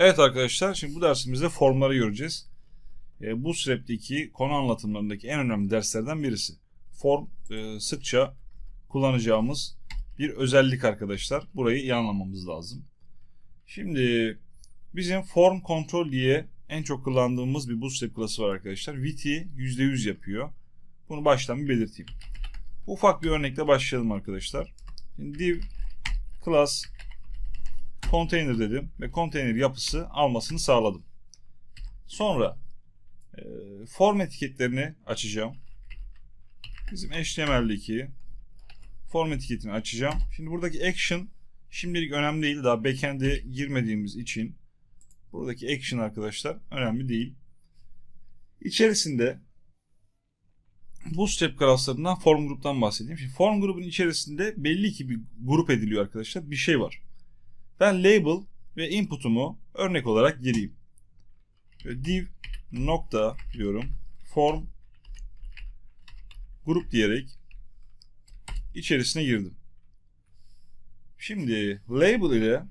Evet arkadaşlar şimdi bu dersimizde formları göreceğiz. E, bu Bootstrap'teki konu anlatımlarındaki en önemli derslerden birisi. Form e, sıkça kullanacağımız bir özellik arkadaşlar. Burayı iyi anlamamız lazım. Şimdi bizim form control diye en çok kullandığımız bir Bootstrap klası var arkadaşlar. Wit'i %100 yapıyor. Bunu baştan bir belirteyim. Ufak bir örnekle başlayalım arkadaşlar. Div class container dedim ve container yapısı almasını sağladım. Sonra e, form etiketlerini açacağım. Bizim HTML'deki form etiketini açacağım. Şimdi buradaki action şimdilik önemli değil. Daha backend'e girmediğimiz için buradaki action arkadaşlar önemli değil. İçerisinde Bootstrap klaslarından form gruptan bahsedeyim. Şimdi form grubun içerisinde belli ki bir grup ediliyor arkadaşlar. Bir şey var. Ben label ve input'umu örnek olarak gireyim. Div nokta diyorum. Form grup diyerek içerisine girdim. Şimdi label ile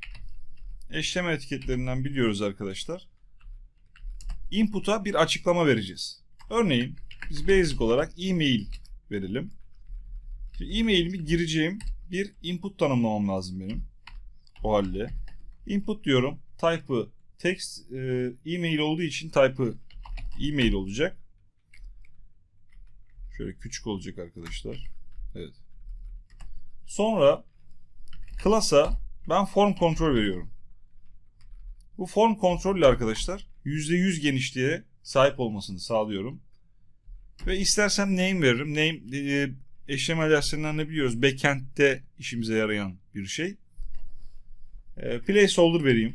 HTML etiketlerinden biliyoruz arkadaşlar. Input'a bir açıklama vereceğiz. Örneğin biz basic olarak e-mail verelim. E-mailimi gireceğim bir input tanımlamam lazım benim. O halde. Input diyorum. Type'ı text e, e-mail olduğu için type'ı e-mail olacak. Şöyle küçük olacak arkadaşlar. Evet. Sonra class'a ben form kontrol veriyorum. Bu form kontrol ile arkadaşlar %100 genişliğe sahip olmasını sağlıyorum. Ve istersem name veririm. Name e, HTML derslerinden ne biliyoruz? Backend'de işimize yarayan bir şey. E, placeholder vereyim.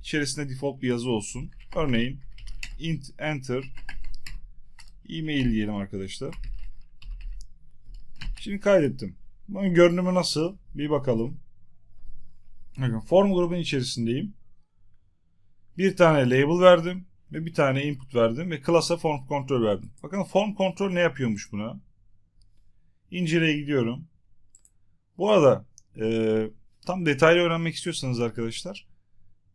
İçerisinde default bir yazı olsun. Örneğin int enter e-mail diyelim arkadaşlar. Şimdi kaydettim. Bunun görünümü nasıl? Bir bakalım. Bakın form grubun içerisindeyim. Bir tane label verdim ve bir tane input verdim ve class'a form kontrol verdim. Bakın form kontrol ne yapıyormuş buna? İnceleye gidiyorum. Bu arada e, tam detaylı öğrenmek istiyorsanız arkadaşlar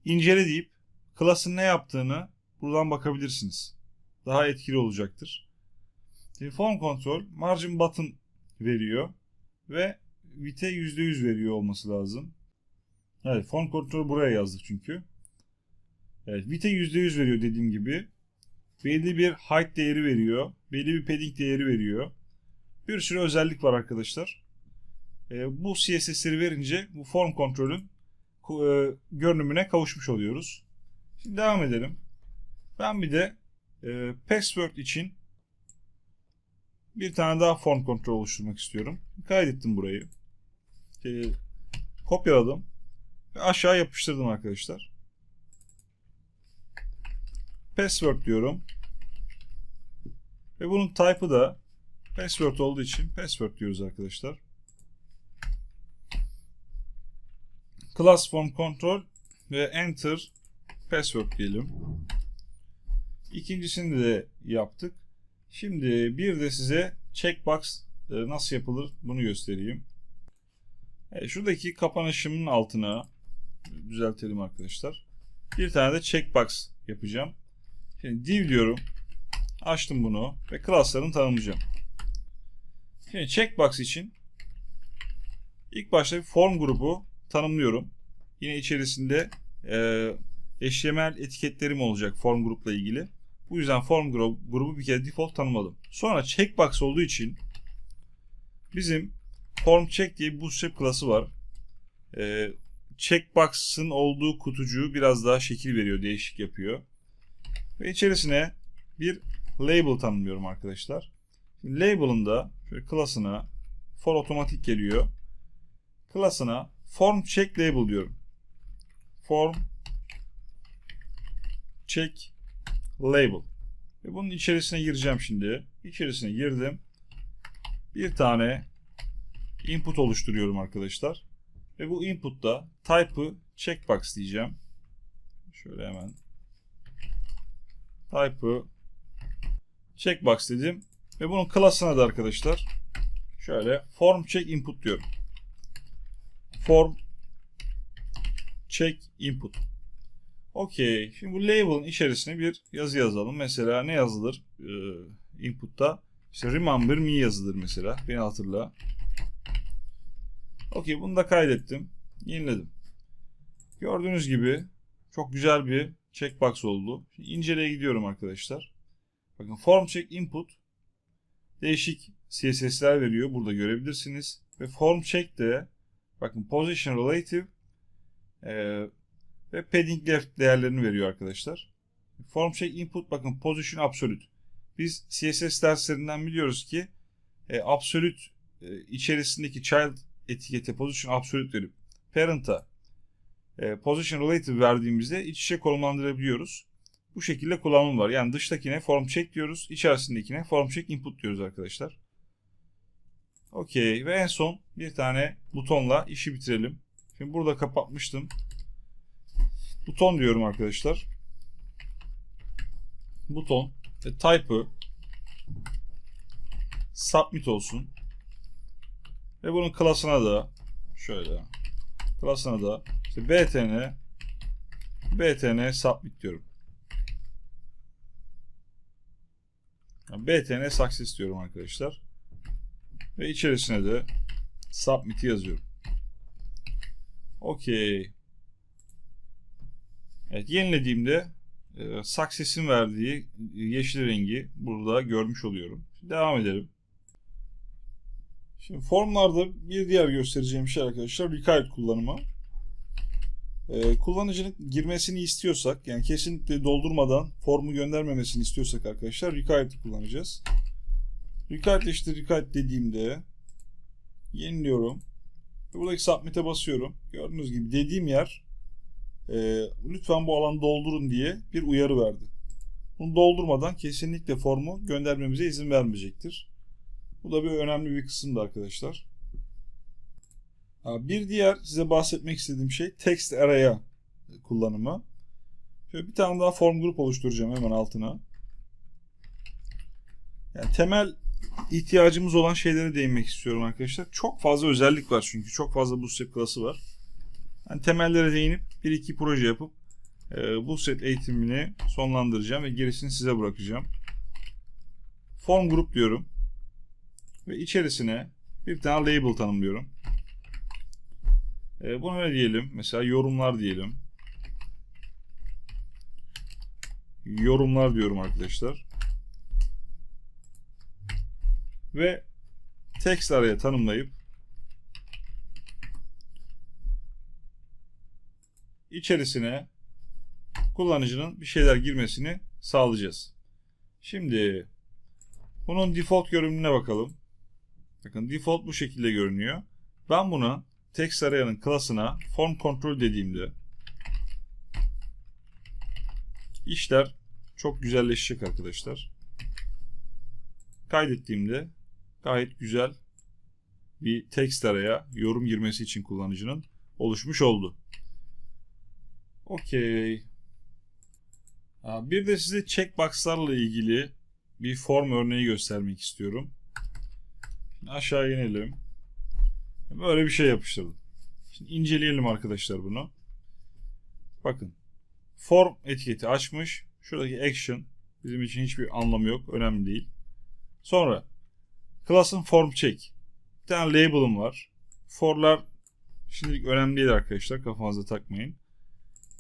incele deyip class'ın ne yaptığını buradan bakabilirsiniz. Daha etkili olacaktır. Şimdi form kontrol margin button veriyor ve vite %100 veriyor olması lazım. Evet form kontrol buraya yazdık çünkü. Evet, vite %100 veriyor dediğim gibi. Belli bir height değeri veriyor. Belli bir padding değeri veriyor. Bir sürü özellik var arkadaşlar. E, bu CSS'leri verince bu form kontrolün e, görünümüne kavuşmuş oluyoruz. Şimdi devam edelim. Ben bir de e, password için bir tane daha form kontrol oluşturmak istiyorum. Kaydettim burayı. E, kopyaladım. Ve aşağı yapıştırdım arkadaşlar. Password diyorum. Ve bunun type'ı da password olduğu için password diyoruz arkadaşlar. Class form control ve enter password diyelim. İkincisini de yaptık. Şimdi bir de size checkbox e, nasıl yapılır bunu göstereyim. Evet, şuradaki kapanışımın altına düzeltelim arkadaşlar. Bir tane de checkbox yapacağım. Şimdi div diyorum. Açtım bunu ve class'larını tanımlayacağım. Şimdi checkbox için ilk başta bir form grubu tanımlıyorum. Yine içerisinde e, HTML etiketlerim olacak form grupla ilgili. Bu yüzden form grubu bir kere default tanımladım. Sonra checkbox olduğu için bizim form check diye bir bootstrap klası var. E, checkbox'ın olduğu kutucuğu biraz daha şekil veriyor, değişik yapıyor. Ve içerisine bir label tanımlıyorum arkadaşlar. Label'ın da şöyle klasına for otomatik geliyor. Klasına form check label diyorum. Form check label. Ve bunun içerisine gireceğim şimdi. İçerisine girdim. Bir tane input oluşturuyorum arkadaşlar. Ve bu input'ta type'ı checkbox diyeceğim. Şöyle hemen type'ı checkbox dedim. Ve bunun class'ına da arkadaşlar şöyle form check input diyorum. Form check input. Okey. Şimdi bu label'ın içerisine bir yazı yazalım. Mesela ne yazılır ee, input'ta? İşte remember me yazılır mesela. Beni hatırla. Okey bunu da kaydettim. Yeniledim. Gördüğünüz gibi çok güzel bir checkbox oldu. Şimdi inceleye gidiyorum arkadaşlar. Bakın form check input değişik CSS'ler veriyor. Burada görebilirsiniz. Ve form check de bakın position relative e, ve padding left değerlerini veriyor arkadaşlar. Form check input bakın position absolute. Biz CSS derslerinden biliyoruz ki e, absolute e, içerisindeki child etikete position absolute verip parent'a e, position relative verdiğimizde iç içe konumlandırabiliyoruz. Bu şekilde kullanım var. Yani dıştakine form check diyoruz. içerisindekine form check input diyoruz arkadaşlar. Okey. Ve en son bir tane butonla işi bitirelim. Şimdi burada kapatmıştım. Buton diyorum arkadaşlar. Buton ve type'ı submit olsun. Ve bunun klasına da şöyle klasına da işte btn btn submit diyorum. Yani btn success diyorum arkadaşlar. Ve içerisine de submit'i yazıyorum. Okey. Evet yenilediğimde e, success'in verdiği yeşil rengi burada görmüş oluyorum. Devam edelim. Şimdi formlarda bir diğer göstereceğim şey arkadaşlar required kullanımı. Ee, kullanıcının girmesini istiyorsak yani kesinlikle doldurmadan formu göndermemesini istiyorsak arkadaşlar required kullanacağız. İşte required dediğimde yeniliyorum. Buradaki submit'e basıyorum. Gördüğünüz gibi dediğim yer e, lütfen bu alanı doldurun diye bir uyarı verdi. Bunu doldurmadan kesinlikle formu göndermemize izin vermeyecektir. Bu da bir önemli bir kısımdı arkadaşlar. Bir diğer size bahsetmek istediğim şey text array'a kullanımı. Şöyle bir tane daha form grup oluşturacağım hemen altına. Yani temel ihtiyacımız olan şeylere değinmek istiyorum arkadaşlar. Çok fazla özellik var çünkü. Çok fazla Bootstrap klası var. Yani temellere değinip bir iki proje yapıp e, Bootstrap eğitimini sonlandıracağım ve gerisini size bırakacağım. Form grup diyorum. Ve içerisine bir tane label tanımlıyorum. E, buna ne diyelim? Mesela yorumlar diyelim. Yorumlar diyorum arkadaşlar. Ve text araya tanımlayıp içerisine kullanıcının bir şeyler girmesini sağlayacağız. Şimdi bunun default görünümüne bakalım. Bakın default bu şekilde görünüyor. Ben buna text arayanın klasına form control dediğimde işler çok güzelleşecek arkadaşlar. Kaydettiğimde gayet güzel bir text araya yorum girmesi için kullanıcının oluşmuş oldu. Okey. Bir de size checkboxlarla ilgili bir form örneği göstermek istiyorum. Şimdi aşağı inelim. Böyle bir şey yapıştırdım. Şimdi inceleyelim arkadaşlar bunu. Bakın. Form etiketi açmış. Şuradaki action bizim için hiçbir anlamı yok. Önemli değil. Sonra class'ın form check. Bir tane label'ım var. For'lar şimdilik önemli değil arkadaşlar. Kafanıza takmayın.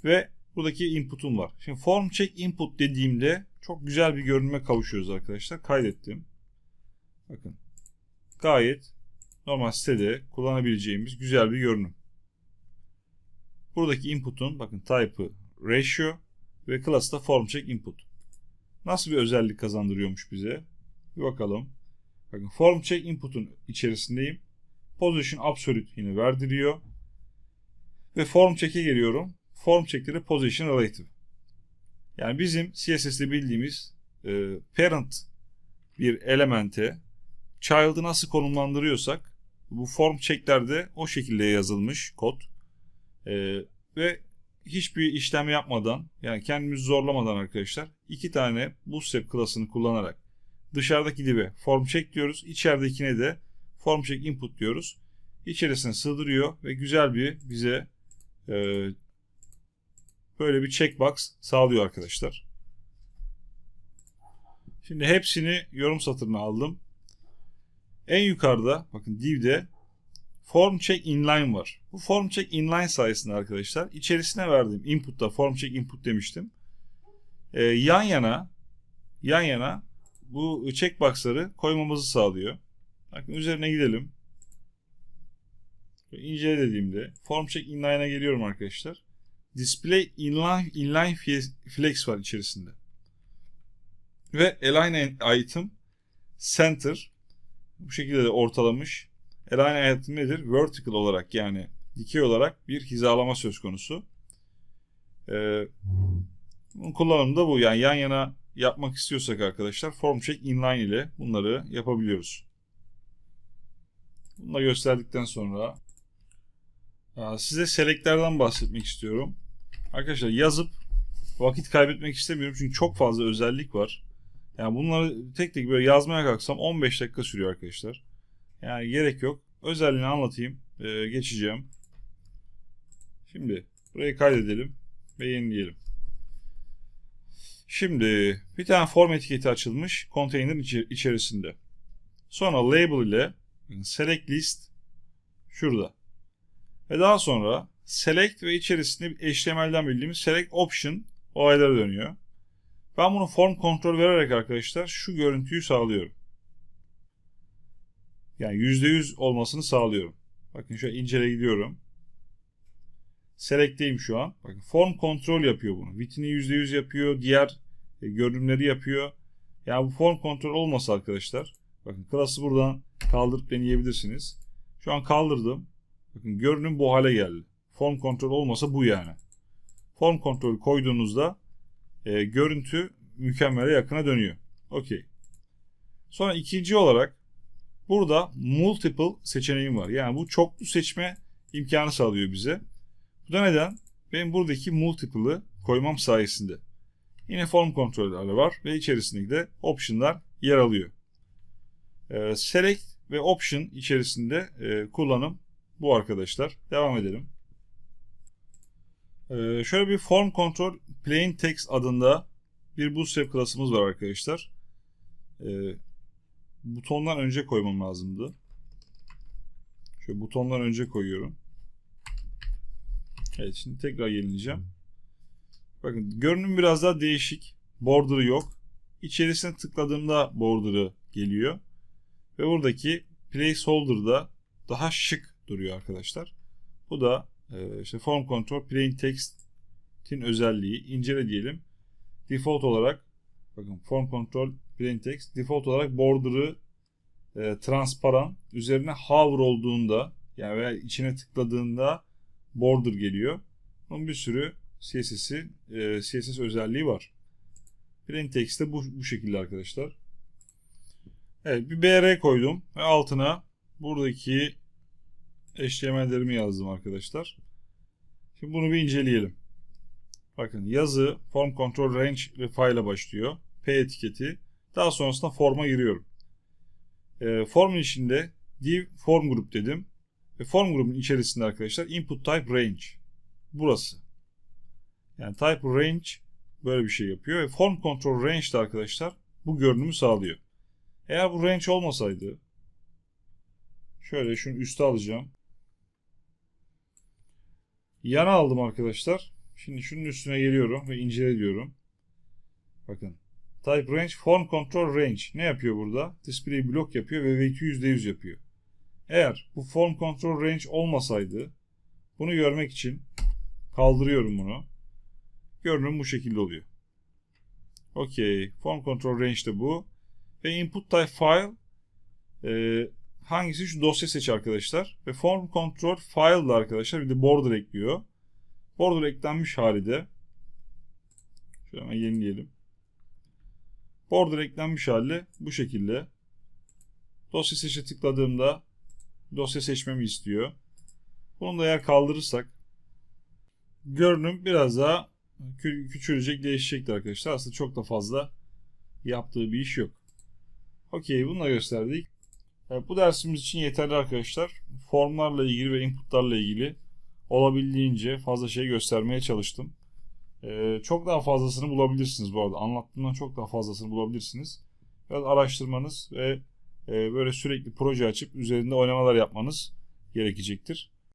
Ve buradaki input'um var. Şimdi form check input dediğimde çok güzel bir görünüme kavuşuyoruz arkadaşlar. Kaydettim. Bakın. Gayet normal sitede kullanabileceğimiz güzel bir görünüm. Buradaki input'un bakın type'ı ratio ve class da form check input. Nasıl bir özellik kazandırıyormuş bize? Bir bakalım. Bakın form check input'un içerisindeyim. Position absolute yine verdiriyor. Ve form check'e geliyorum. Form check'te position relative. Yani bizim CSS'de bildiğimiz e, parent bir elemente child'ı nasıl konumlandırıyorsak bu form checklerde o şekilde yazılmış kod. E, ve hiçbir işlem yapmadan yani kendimizi zorlamadan arkadaşlar iki tane bootstrap klasını kullanarak dışarıdaki dibe form check diyoruz. içeridekine de form check input diyoruz. İçerisine sığdırıyor ve güzel bir bize e, böyle bir checkbox sağlıyor arkadaşlar. Şimdi hepsini yorum satırına aldım. En yukarıda bakın div'de form check inline var. Bu form check inline sayesinde arkadaşlar içerisine verdiğim input'ta form check input demiştim. Ee, yan yana yan yana bu checkbox'ları koymamızı sağlıyor. Bakın üzerine gidelim. İncele dediğimde form check inline'a geliyorum arkadaşlar. Display inline, inline flex var içerisinde. Ve align item center bu şekilde de ortalamış. Align item nedir? Vertical olarak yani dikey olarak bir hizalama söz konusu. Ee, kullanımı da bu. Yani yan yana yapmak istiyorsak arkadaşlar form check inline ile bunları yapabiliyoruz. Bunu da gösterdikten sonra size selectlerden bahsetmek istiyorum. Arkadaşlar yazıp vakit kaybetmek istemiyorum çünkü çok fazla özellik var. Yani bunları tek tek böyle yazmaya kalksam 15 dakika sürüyor arkadaşlar. Yani gerek yok. Özelliğini anlatayım. Ee, geçeceğim. Şimdi burayı kaydedelim ve yenileyelim. Şimdi bir tane form etiketi açılmış konteyner içerisinde. Sonra label ile select list şurada. Ve daha sonra select ve içerisinde HTML'den bildiğimiz select option olaylara dönüyor. Ben bunu form kontrol vererek arkadaşlar şu görüntüyü sağlıyorum. Yani %100 olmasını sağlıyorum. Bakın şöyle incele gidiyorum. Select'teyim şu an. Bakın form kontrol yapıyor bunu. Vitini %100 yapıyor. Diğer e, görünümleri yapıyor. Yani bu form kontrol olmasa arkadaşlar. Bakın klası buradan kaldırıp deneyebilirsiniz. Şu an kaldırdım. Bakın görünüm bu hale geldi. Form kontrol olmasa bu yani. Form kontrol koyduğunuzda e, görüntü mükemmele yakına dönüyor. Okey. Sonra ikinci olarak burada multiple seçeneğim var. Yani bu çoklu seçme imkanı sağlıyor bize. Bu da neden? Benim buradaki multiple'ı koymam sayesinde. Yine form kontrolleri var ve içerisinde de option'lar yer alıyor. Ee, select ve option içerisinde e, kullanım bu arkadaşlar. Devam edelim. Ee, şöyle bir form control plain text adında bir bootstrap klasımız var arkadaşlar. Ee, butondan önce koymam lazımdı. Şöyle butondan önce koyuyorum. Evet şimdi tekrar yenileyeceğim. Bakın görünüm biraz daha değişik. Border'ı yok. İçerisine tıkladığımda border'ı geliyor. Ve buradaki placeholder'da daha şık duruyor arkadaşlar. Bu da e, işte form control plain text'in özelliği. İncele diyelim. Default olarak bakın form control plain text default olarak border'ı e, transparan üzerine hover olduğunda yani veya içine tıkladığında border geliyor. Bunun bir sürü CSS'i e, CSS özelliği var. Plain text de bu, bu şekilde arkadaşlar. Evet bir BR koydum ve altına buradaki HTML'lerimi yazdım arkadaşlar. Şimdi bunu bir inceleyelim. Bakın yazı form control range ve file başlıyor. P etiketi. Daha sonrasında forma giriyorum. E, formun içinde div form group dedim. Ve form grubun içerisinde arkadaşlar input type range. Burası. Yani type range böyle bir şey yapıyor. Ve form control range de arkadaşlar bu görünümü sağlıyor. Eğer bu range olmasaydı şöyle şunu üste alacağım. Yana aldım arkadaşlar. Şimdi şunun üstüne geliyorum ve incele diyorum. Bakın. Type range, form control range. Ne yapıyor burada? Display block yapıyor ve weight %100 yapıyor. Eğer bu form control range olmasaydı bunu görmek için kaldırıyorum bunu. Görünüm bu şekilde oluyor. Okey. Form control range de bu. Ve input type file e, hangisi şu dosya seç arkadaşlar. Ve form control file da arkadaşlar bir de border ekliyor. Border eklenmiş halde. Şöyle hemen yenileyelim. Border eklenmiş hali bu şekilde. Dosya seçe tıkladığımda dosya seçmemi istiyor. Bunu da eğer kaldırırsak görünüm biraz daha küçülecek, değişecektir arkadaşlar. Aslında çok da fazla yaptığı bir iş yok. Okey bunu da gösterdik. Evet, bu dersimiz için yeterli arkadaşlar. Formlarla ilgili ve inputlarla ilgili olabildiğince fazla şey göstermeye çalıştım. Ee, çok daha fazlasını bulabilirsiniz bu arada. Anlattığımdan çok daha fazlasını bulabilirsiniz. Biraz araştırmanız ve böyle sürekli proje açıp üzerinde oynamalar yapmanız gerekecektir.